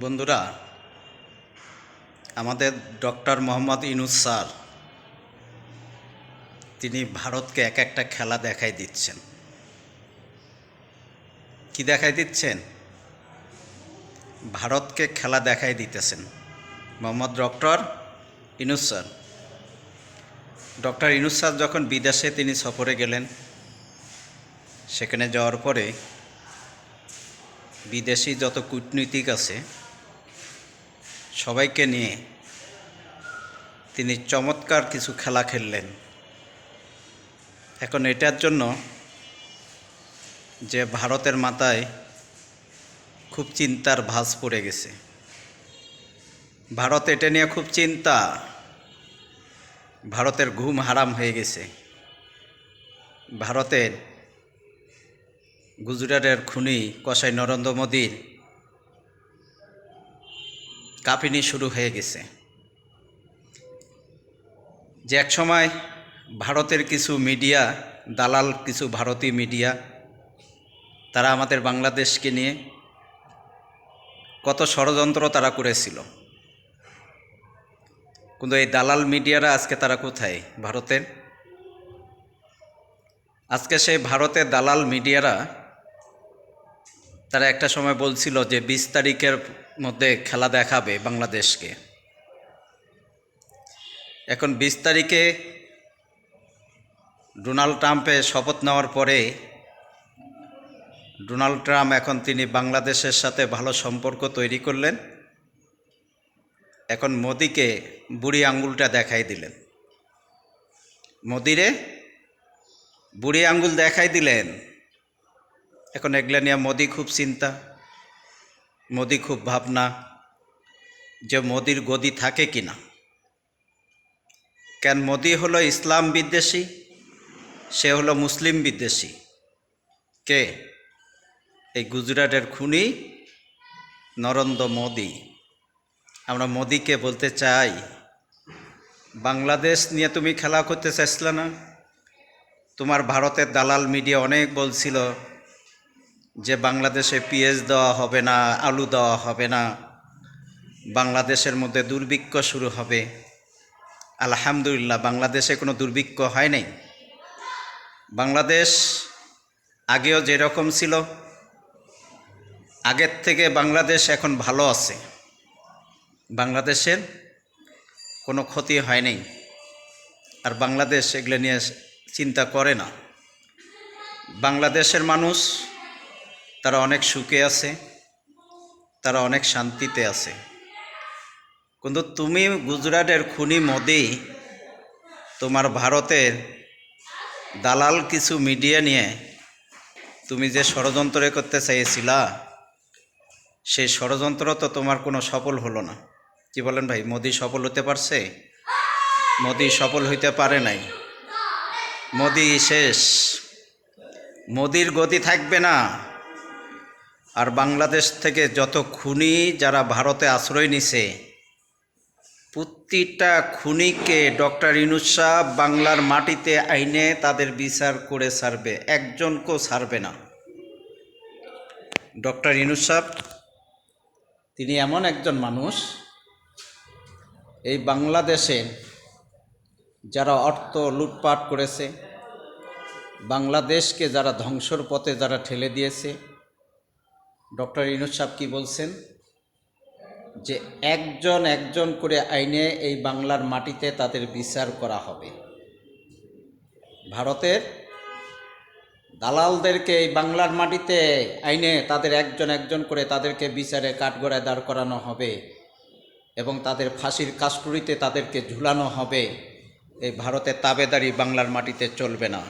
বন্ধুরা, আমাদের doctor Mohammad Yunus sir, তিনি ভারতকে এক একটা খেলা দেখাই দিচ্ছেন। কি দেখাই দিচ্ছেন? ভারতকে খেলা দেখাই দিতেছেন Mohammad doctor Yunus sir. Doctor Yunus sir যখন বিদেশে তিনি সফরে গেলেন, সেখানে যাওয়ার পরে বিদেশি যত কূটনীতিক আছে সবাইকে নিয়ে তিনি চমৎকার কিছু খেলা খেললেন। এখন এটার জন্য যে ভারতের মাথায় খুব চিন্তার ভাঁজ পড়ে গেছে। ভারত এটা নিয়ে খুব চিন্তা। ভারতের ঘুম হারাম হয়ে গেছে। ভারতের গুজরাটের খুনি কসাই নরেন্দ্র মোদীর কাঁপিনি শুরু হয়ে গেছে। যে এক সময় ভারতের কিছু মিডিয়া, দালাল কিছু ভারতীয় মিডিয়া, তারা আমাদের বাংলাদেশকে নিয়ে কত ষড়যন্ত্র তারা করেছিল। কিন্তু এই দালাল মিডিয়ারা আজকে তারা কোথায়? ভারতের আজকে সেই ভারতের দালাল মিডিয়ারা তারা একটা সময় বলছিল যে বিশ তারিখের মধ্যে খেলা দেখাবে বাংলাদেশকে। এখন বিশ তারিখে ডোনাল্ড ট্রাম্পে শপথ নেওয়ার পরে ডোনাল্ড ট্রাম্প এখন তিনি বাংলাদেশের সাথে ভালো সম্পর্ক তৈরি করলেন। এখন মোদিকে বুড়ি আঙ্গুলটা দেখাই দিলেন। মোদিরে বুড়ি আঙ্গুল দেখাই দিলেন। এখন এগুলা নিয়ে মোদি খুব চিন্তা। মোদি খুব ভাবনা যে মোদির গদি থাকে কি না কেন মোদি হলো ইসলাম বিদ্বেষী, সে হলো মুসলিম বিদ্বেষী। কে? এই গুজরাটের খুনি নরেন্দ্র মোদি। আমরা মোদিকে বলতে চাই, বাংলাদেশ নিয়ে তুমি খেলা করতে চাইছিলে না? তোমার ভারতের দালাল মিডিয়া অনেক বলছিল যে বাংলাদেশে পিএস দেওয়া হবে না, আলু দেওয়া হবে না, বাংলাদেশের মধ্যে দুর্ভিক্ষ শুরু হবে। আলহামদুলিল্লাহ, বাংলাদেশে কোনো দুর্ভিক্ষ হয় নাই। বাংলাদেশ আগেও যেরকম ছিল, আগের থেকে বাংলাদেশ এখন ভালো আছে। বাংলাদেশের কোনো ক্ষতি হয় নাই। আর বাংলাদেশ এগুলো নিয়ে চিন্তা করে না। বাংলাদেশের মানুষ তারা অনেক সুখে আছে, তারা অনেক শান্তিতে আছে। কিন্তু তুমি গুজরাটের খুনি মোদি, তোমার ভারতের দালাল কিছু মিডিয়া নিয়ে তুমি যে ষড়যন্ত্র করতে চাইছিলা, সেই ষড়যন্ত্র তো তোমার কোনো সফল হলো না। কি বলেন ভাই, মোদি সফল হতে পারছে? মোদি সফল হইতে পারে নাই। মোদি শেষ। মোদির গতি থাকবে না। আর বাংলাদেশ থেকে যত খুনি যারা ভারতে আশ্রয় নিছে, প্রতিটা খুনিকে ডক্টর ইনুস বাংলার মাটিতে আইনে তাদের বিচার করে ছাড়বে, একজনকেও ছাড়বে না। ডক্টর ইনুস সাহ তিনি এমন একজন মানুষ, এই বাংলাদেশে যারা অর্থ লুটপাট করেছে, বাংলাদেশকে যারা ধ্বংসর পথে যারা ঠেলে দিয়েছে ডক্টর ইনুস সাহেব কী বলছেন? যে একজন একজন করে আইনে এই বাংলার মাটিতে তাদের বিচার করা হবে। ভারতের দালালদেরকে এই বাংলার মাটিতে আইনে তাদের একজন একজন করে তাদেরকে বিচারে কাঠগড়ায় দাঁড় করানো হবে এবং তাদের ফাঁসির কাস্টুরিতে তাদেরকে ঝুলানো হবে। এই ভারতের তাবেদারি বাংলার মাটিতে চলবে না।